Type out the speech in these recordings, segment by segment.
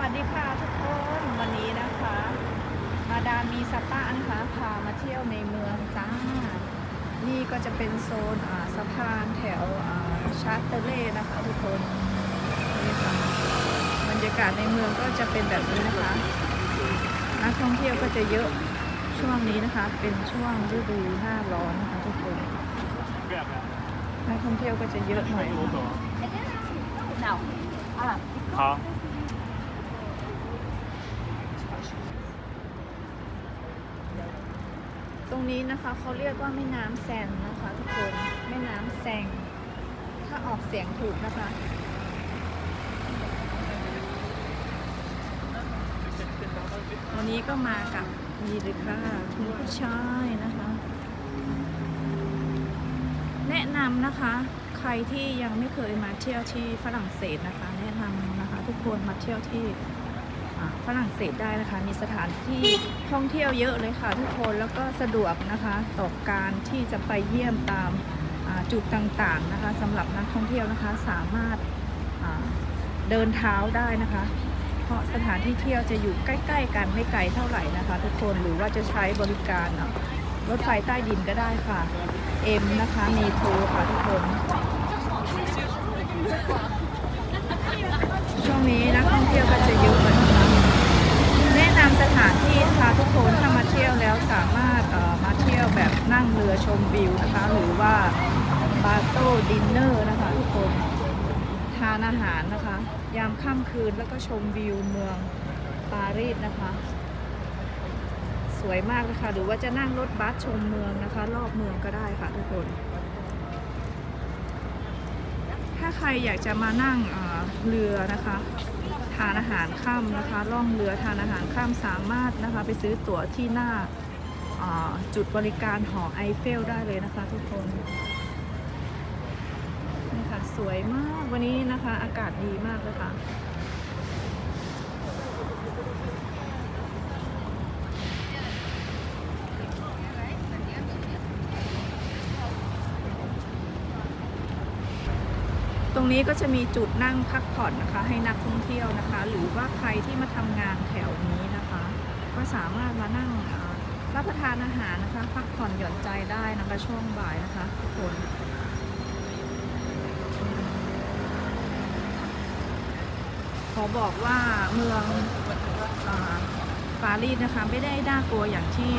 วัสดีค่ะทุกคนวันนี้นะคะ มาดามีสปานะคะพามาเที่ยวในเมืองจ้า นี่ก็จะเป็นโซนอ่าสะพานแถวอ่าชาร์เตอร์เล่นะคะทุกคนนี่ค่ะบรรยากาศในเมืองก็จะเป็นแบบนี้นะคะนักท่องเที่ยวก็จะเยอะช่วงนี้นะคะ เป็นช่วงฤดูหน้าร้อนนะคะทุกคนนักท่องเที่ยวก็จะเยอะหน่อยนะคะ好， รงนี้นะคะเขาเรียกว่าแม่น้ำแซนนะคะทุกคนแม่น้ำแซงถ้าออกเสียงถูกนะคะวันนี้ก็มากับมีหรือค่ะคุณผู้ชายนะคะ แนะนำนะคะ ใครที่ยังไม่เคยมาเที่ยวที่ฝรั่งเศสนะคะ แนะนำนะคะ ทุกคนมาเที่ยวที่ ฝรั่งเศสได้นะคะ มีสถานที่ท่องเที่ยวเยอะเลยค่ะทุกคนแล้วก็สะดวกนะคะต่อการที่จะไปเยี่ยมตามจุดต่างๆนะคะสำหรับนักท่องเที่ยวนะคะสามารถาเดินเท้าได้นะคะ เพราะสถานที่เที่ยวจะอยู่ใกล้ ๆ กันไม่ไกลเท่าไหร่นะคะ ทุกคนหรือว่าจะใช้บริการรถไฟใต้ดินก็ได้ค่ะเอ็มนะคะมีโทรค่ะทุกคน ช่วงนี้นักท่องเที่ยวก็จะเยอะ ถานที่นะคะทุกคนถ้ามาเที่ยวแล้วสามารถมาเที่ยวแบบนั่งเรือชมวิวนะคะ หรือว่าบาโต้ดินเนอร์นะคะทุกคนทานอาหารนะคะ ยามค่ำคืนแล้วก็ชมวิวเมืองปารีสนะคะ สวยมากเลยค่ะ หรือว่าจะนั่งรถบัสชมเมืองนะคะ รอบเมืองก็ได้ค่ะทุกคน ถ้าใครอยากจะมานั่งเรือนะคะ ทานอาหารค่ำนะคะล่องเรือทานอาหารค่ำสามารถนะคะ ไปซื้อตั๋วที่หน้าอ่าจุดบริการหอไอเฟลได้เลยนะคะทุกคนนี่ค่ะสวยมากวันนี้นะคะ อากาศดีมากเลยค่ะ ตรงนี้ก็จะมีจุดนั่งพักผ่อนนะคะ ให้นักท่องเที่ยวนะคะ หรือว่าใครที่มาทำงานแถวนี้นะคะ ก็สามารถมานั่งรับประทานอาหารนะคะ พักผ่อนหย่อนใจได้นะคะช่วงบ่ายนะคะทุกคนขอบอกว่าเมืองอาปารีสนะคะไม่ได้น่ากลัวอย่างที่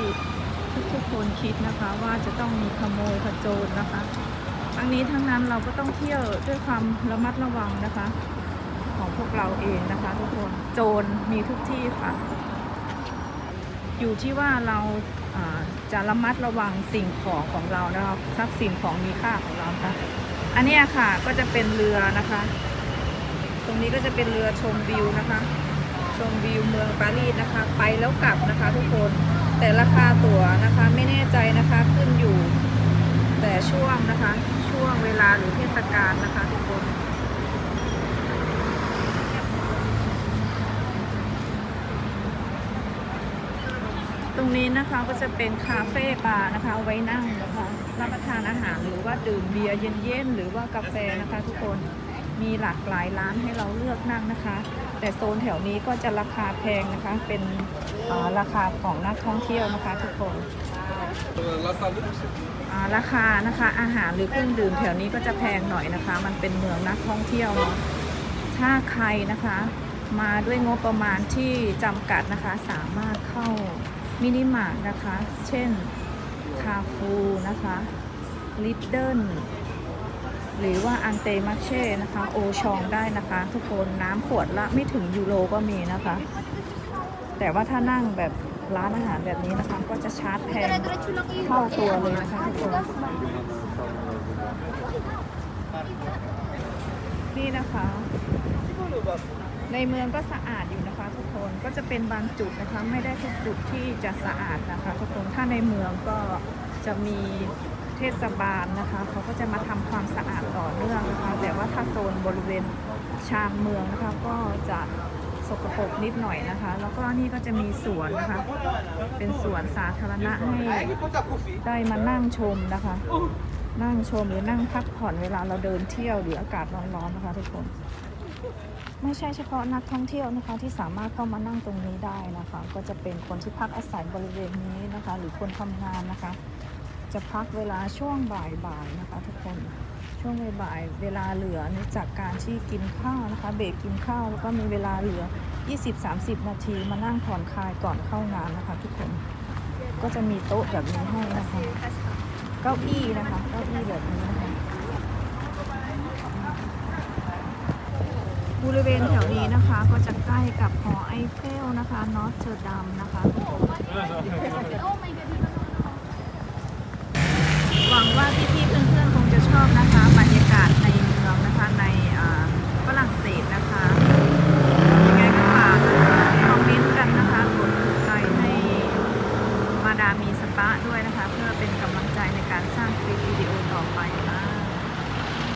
ทุกๆคนคิดนะคะ ว่าจะต้องมีขโมยขโจรนะคะ ทั้งนี้ทั้งนั้นเราก็ต้องเที่ยวด้วยความระมัดระวังนะคะ ของพวกเราเองนะคะทุกคนโจรมีทุกที่ค่ะ อยู่ที่ว่าเราจะระมัดระวังสิ่งของของเรานะคะทรัพย์สินของมีค่าของเราค่ะ อันนี้ค่ะก็จะเป็นเรือนะคะ ตรงนี้ก็จะเป็นเรือชมวิวนะคะ ชมวิวเมืองปารีสนะคะ ไปแล้วกลับนะคะ ทุกคนแต่ราคาตั๋วนะคะไม่แน่ใจนะคะขึ้นอยู่แต่ช่วงนะคะ ช่วงเวลาหรือเทศกาลนะคะทุกคนตรงนี้นะคะก็จะเป็นคาเฟ่บาร์นะคะเอาไว้นั่งนะคะรับประทานอาหารหรือว่าดื่มเบียร์เย็นๆหรือว่ากาแฟนะคะทุกคนมีหลากหลายร้านให้เราเลือกนั่งนะคะ แต่โซนแถวนี้ก็จะราคาแพงนะคะเป็นราคาของนักท่องเที่ยวนะคะทุกคน อ่าราคานะคะ อาหารหรือเครื่องดื่มแถวนี้ก็จะแพงหน่อยนะคะ มันเป็นเมืองนักท่องเที่ยวเนอะถ้าใครนะคะ มาด้วยงบประมาณที่จำกัดนะคะ สามารถเข้ามินิมาร์ทนะคะ เช่นคาฟูนะคะลิดเดิลหรือว่าอังเตมัชเช่นะคะ โอชองได้นะคะ ทุกคนน้ำขวดละไม่ถึงยูโรก็มีนะคะ แต่ว่าถ้านั่งแบบร้านอาหารแบบนี้นะคะ ก็จะชาร์จแพงเท่าตัวเลยนะคะทุกคนนี่นะคะ ในเมืองก็สะอาดอยู่นะคะทุกคนก็จะเป็นบางจุดนะคะไม่ได้ทุกจุดที่จะสะอาดนะคะทุกคนถ้าในเมืองก็จะมีเทศบาลนะคะเขาก็จะมาทำความสะอาดต่อเนื่องนะคะ แต่ว่าถ้าโซนบริเวณชานเมืองนะคะก็จะ สกปรกนิดหน่อยนะคะ แล้วก็นี่ก็จะมีสวนนะคะ เป็นสวนสาธารณะให้ได้มานั่งชมนะคะ นั่งชมหรือนั่งพักผ่อนเวลาเราเดินเที่ยวหรืออากาศร้อนๆนะคะทุกคน ไม่ใช่เฉพาะนักท่องเที่ยวนะคะ ที่สามารถเข้ามานั่งตรงนี้ได้นะคะ ก็จะเป็นคนที่พักอาศัยบริเวณนี้นะคะ หรือคนทำงานนะคะ จะพักเวลาช่วงบ่ายๆนะคะ ทุกคน ช่วงบ่ายเวลาเหลือนจากการที่กินข้าวนะคะ เบรกกินข้าวแล้วก็มีเวลาเหลือ 20-30 นาทีมานั่งผ่อนคลายก่อนเข้างานนะคะ ทุกคนก็จะมีโต๊ะแบบนี้ให้นะคะเก้าอี้นะคะเก้าอี้แบบนี้นะคะบริเวณแถวนี้นะคะก็จะใกล้กับหอไอเฟลนะคะนอตเทอร์ดัมนะคะหวังว่าพี่ๆเพื่อนๆคงจะชอบนะคะ